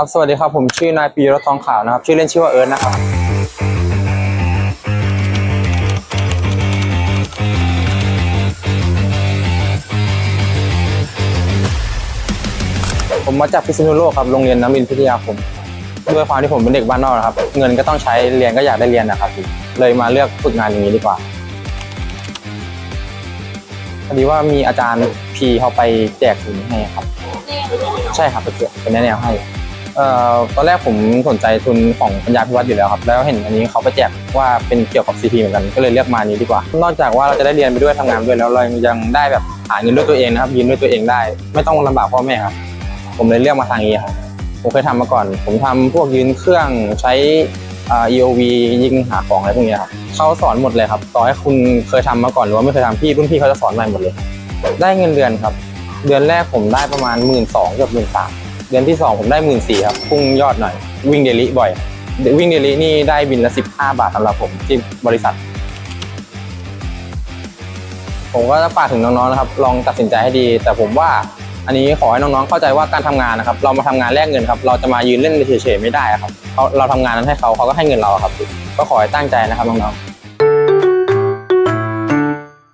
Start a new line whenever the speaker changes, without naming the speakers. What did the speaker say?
ครับสวัสดีครับผมชื่อนายปีรถทองขาวนะครับ ชื่อเล่นชื่อว่าเอิร์ธนะครับผมมาจากพิษณุโลกครับโรงเรียนน้ำบินพิทยาคมด้วยความที่ผมเป็นเด็กบ้านนอกนะครับ เงินก็ต้องใช้เรียนก็อยากได้เรียนนะครับเลยมาเลือกฝึกงานอย่างนี้ดีกว่าพอดีว่ามีอาจารย์พีเขาไปแจกทุนให้ครับ ใช่ครับไปแจกเป็นแนะแนวให้ เอ่อตอนแรกผมสนใจทุนของปัญญาพิวัตรอยู่แล้วครับ แล้วเห็นอันนี้เขาไปแจกว่าเป็นเกี่ยวกับ CP เหมือนกัน ก็เลยเลือกมานี้ดีกว่า นอกจากว่าเราจะได้เรียนไปด้วยทำงานด้วยแล้วเรายังได้แบบหาเงินด้วยตัวเองนะครับยืนด้วยตัวเองได้ ไม่ต้องลำบากพ่อแม่ครับ ผมเลยเลือกมาทางนี้ครับ ผมเคยทำมาก่อน ผมทำพวกยืนเครื่องใช้อ่า EOV ยิงหาของอะไรพวกนี้ครับเขาสอนหมดเลยครับ ต่อให้คุณเคยทำมาก่อนหรือว่าไม่เคยทำพี่รุ่นพี่เขาจะสอนใหม่หมดเลย ได้เงินเดือนครับ เดือนแรกผมได้ประมาณหมื่นสองเกือบหมื่นสาม เดือนที่สองผมได้หมื่นสี่ครับพุ่งยอดหน่อย วิ่งเดลิบ่อยวิ่งเดลินี่ได้บินละสิบห้าบาทสำหรับผมที่บริษัท ผมก็จะฝากถึงน้องๆนะครับ ลองตัดสินใจให้ดี แต่ผมว่าอันนี้ขอให้น้องๆเข้าใจว่าการทำงานนะครับ เรามาทำงานแลกเงินครับเราจะมายืนเล่นเฉยๆไม่ได้ครับเขาเราทำงานนั้นให้เขาเขาก็ให้เงินเราครับ ก็ขอให้ตั้งใจนะครับน้องๆ